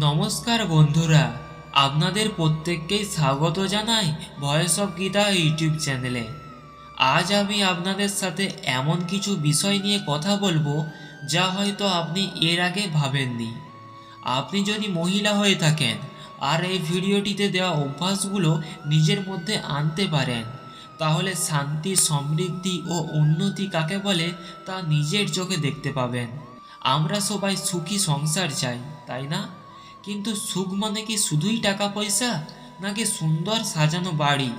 নমস্কার বন্ধুরা, আপনাদের প্রত্যেককেই স্বাগত জানাই ভয়েস অফ গীতা ইউটিউব চ্যানেলে আজ আমি আপনাদের সাথে এমন কিছু বিষয় নিয়ে কথা বলব, যা হয়তো আপনি এর আগে ভাবেননি। আপনি যদি মহিলা হয়ে থাকেন, আর এই ভিডিওটিতে দেওয়া অভ্যাসগুলো নিজের মধ্যে আনতে পারেন, তাহলে শান্তি, সমৃদ্ধি ও উন্নতি কাকে বলে তা নিজের চোখে দেখতে পাবেন। আমরা সবাই সুখী সংসার চাই, তাই না? কিন্তু সুখ মানে কি শুধুই টাকা পয়সা, নাকি সুন্দর সাজানো বাড়ি?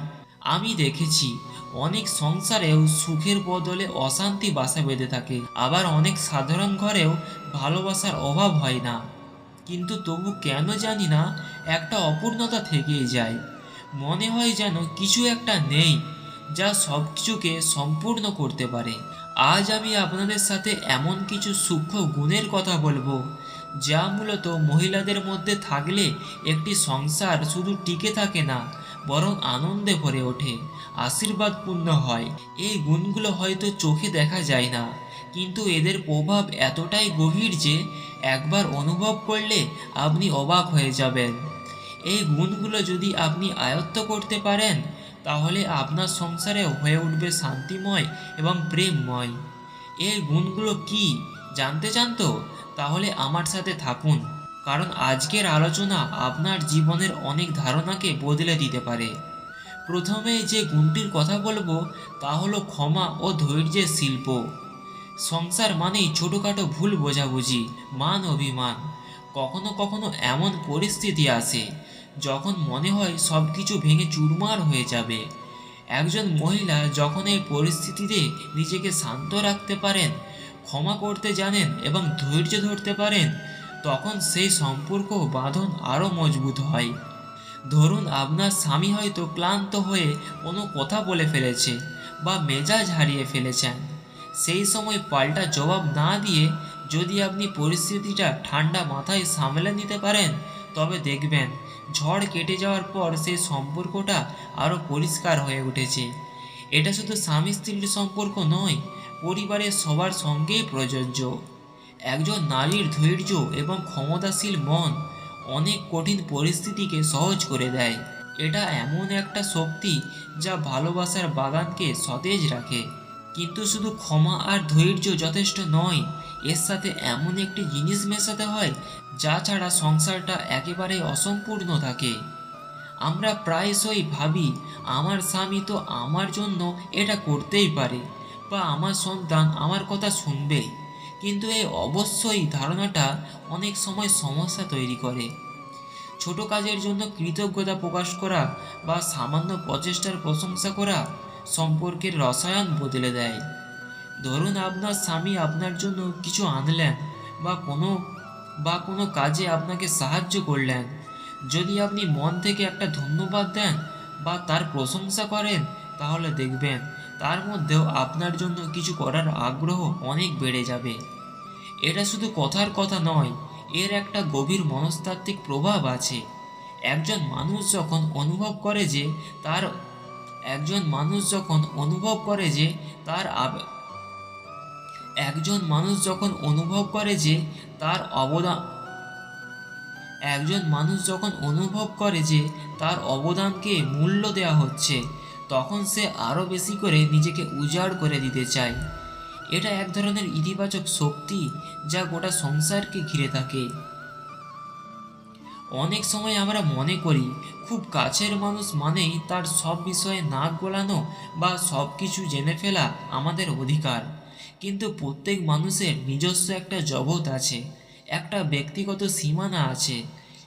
আমি দেখেছি, অনেক সংসারেও সুখের বদলে অশান্তি বাসা বেঁধে থাকে। আবার অনেক সাধারণ ঘরেও ভালোবাসার অভাব হয় না। কিন্তু তবু কেন জানি না, একটা অপূর্ণতা থেকেই যায়। মনে হয় যেন কিছু একটা নেই, যা সব কিছুকে সম্পূর্ণ করতে পারে। আজ আমি আপনাদের সাথে এমন কিছু সূক্ষ্ম গুণের কথা বলব যা মূলত মহিলাদের মধ্যে থাকলে একটি সংসার শুধু টিকে থাকে না, বরং আনন্দে ভরে ওঠে আশীর্বাদপূর্ণ হয়। এই গুণগুলো হয়তো চোখে দেখা যায় না, কিন্তু এদের প্রভাব এতটাই গভীর যে একবার অনুভব করলে আপনি অবাক হয়ে যাবেন। এই গুণগুলো যদি আপনি আয়ত্ত করতে পারেন, তাহলে আপনার সংসারে হয়ে উঠবে শান্তিময় এবং প্রেমময়। এই গুণগুলো কি, জানতে চান তো? তাহলে আমার সাথে থাকুন, কারণ আজকের আলোচনা আপনার জীবনের অনেক ধারণাকে বদলে দিতে পারে। প্রথমে যে গুণটির কথা বলব, তা হলো ক্ষমা ও ধৈর্যের শিল্প। সংসার মানেই ছোটোখাটো ভুল বোঝাবুঝি, মান অভিমান। কখনো কখনো এমন পরিস্থিতি আসে, যখন মনে হয় সব কিছু ভেঙে চুরমার হয়ে যাবে। একজন মহিলা যখন এই পরিস্থিতিতে নিজেকে শান্ত রাখতে পারেন ক্ষমা করতে জানেন এবং ধৈর্য ধরতে পারেন, তখন সেই সম্পর্ক বাঁধন আরও মজবুত হয়। ধরুন আপনার স্বামী হয়তো ক্লান্ত হয়ে কোনো কথা বলে ফেলেছে বা মেজাজ হারিয়ে ফেলেছেন। সেই সময় পাল্টা জবাব না দিয়ে যদি আপনি পরিস্থিতিটা ঠান্ডা মাথায় সামলে নিতে পারেন, তবে দেখবেন ঝড় কেটে যাওয়ার পর সেই সম্পর্কটা আরও পরিষ্কার হয়ে উঠেছে। এটা শুধু স্বামী স্ত্রীর সম্পর্ক নয় পরিবারের সবার সঙ্গেই প্রযোজ্য। একজন নারীর ধৈর্য এবং ক্ষমতাশীল মন অনেক কঠিন পরিস্থিতিকে সহজ করে দেয়। এটা এমন একটা শক্তি যা ভালোবাসার বাগানকে সতেজ রাখে। কিন্তু শুধু ক্ষমা আর ধৈর্য যথেষ্ট নয়, এর সাথে এমন একটি জিনিস মেশাতে হয় যা ছাড়া সংসারটা একেবারে অসম্পূর্ণ থাকে। আমরা প্রায়শই ভাবি, আমার স্বামী তো আমার জন্য এটা করতেই পারে। বা আমার সন্তান আমার কথা শুনবে কিন্তু এই অবশ্যই ধারণাটা অনেক সময় সমস্যা তৈরি করে। ছোট কাজের জন্য কৃতজ্ঞতা প্রকাশ করা বা সামান্য প্রচেষ্টার প্রশংসা করা সম্পর্কের রসায়ন বদলে দেয়। ধরুন আপনার স্বামী আপনার জন্য কিছু আনলেন বা কোনো বা কোনো কাজে আপনাকে সাহায্য করলেন। যদি আপনি মন থেকে একটা ধন্যবাদ দেন বা তার প্রশংসা করেন, তাহলে দেখবেন তার মধ্যেও আপনার জন্য কিছু করার আগ্রহ অনেক বেড়ে যাবে। এটা শুধু কথার কথা নয়, এর একটা গভীর মনস্তাত্ত্বিক প্রভাব আছে। একজন মানুষ যখন অনুভব করে যে তার, একজন মানুষ যখন অনুভব করে যে তার একজন মানুষ যখন অনুভব করে যে তার অবদান, একজন মানুষ যখন অনুভব করে যে তার অবদানকে মূল্য দেওয়া হচ্ছে তখন সে আরও বেশি করে নিজেকে উজাড় করে দিতে চায়। এটা এক ধরনের ইতিবাচক শক্তি যা গোটা সংসারকে ঘিরে থাকে। অনেক সময় আমরা মনে করি, খুব কাছের মানুষ মানেই তার সব বিষয়ে নাক গোলানো বা সব কিছু জেনে ফেলা আমাদের অধিকার। কিন্তু প্রত্যেক মানুষের নিজস্ব একটা জগৎ আছে, একটা ব্যক্তিগত সীমানা আছে।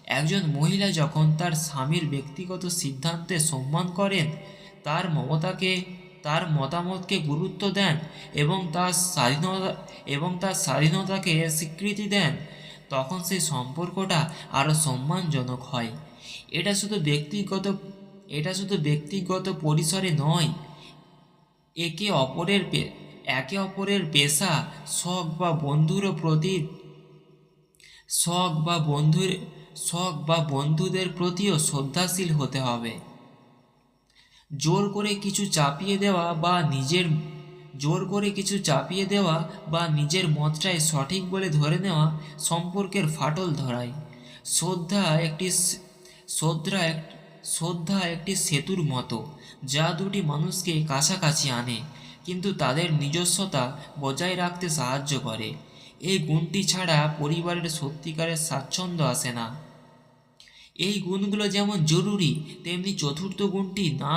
একজন মহিলা যখন তার স্বামীর ব্যক্তিগত সিদ্ধান্তে সম্মান করেন তার মমতাকে, তার মতামতকে গুরুত্ব দেন এবং তার স্বাধীনতা, এবং তার স্বাধীনতাকে স্বীকৃতি দেন, তখন সেই সম্পর্কটা আরও সম্মানজনক হয়। এটা শুধু ব্যক্তিগত, এটা শুধু ব্যক্তিগত পরিসরে নয়, একে অপরের একে অপরের পেশা, শখ বা বন্ধুর প্রতি, শখ বা বন্ধুর, শখ বা বন্ধুদের প্রতিও শ্রদ্ধাশীল হতে হবে। জোর করে কিছু চাপিয়ে দেওয়া বা নিজের, জোর করে কিছু চাপিয়ে দেওয়া বা নিজের মতটাই সঠিক বলে ধরে নেওয়া সম্পর্কের ফাটল ধরায়। শ্রদ্ধা একটি শ্রদ্ধা এক, শ্রদ্ধা একটি সেতুর মতো, যা দুটি মানুষকে কাছাকাছি আনে, কিন্তু তাদের নিজস্বতা বজায় রাখতে সাহায্য করে। এই গুণটি ছাড়া পরিবারের সত্যিকারের স্বাচ্ছন্দ্য আসে না। এই গুণগুলো যেমন জরুরি তেমনি চতুর্থ গুণটি না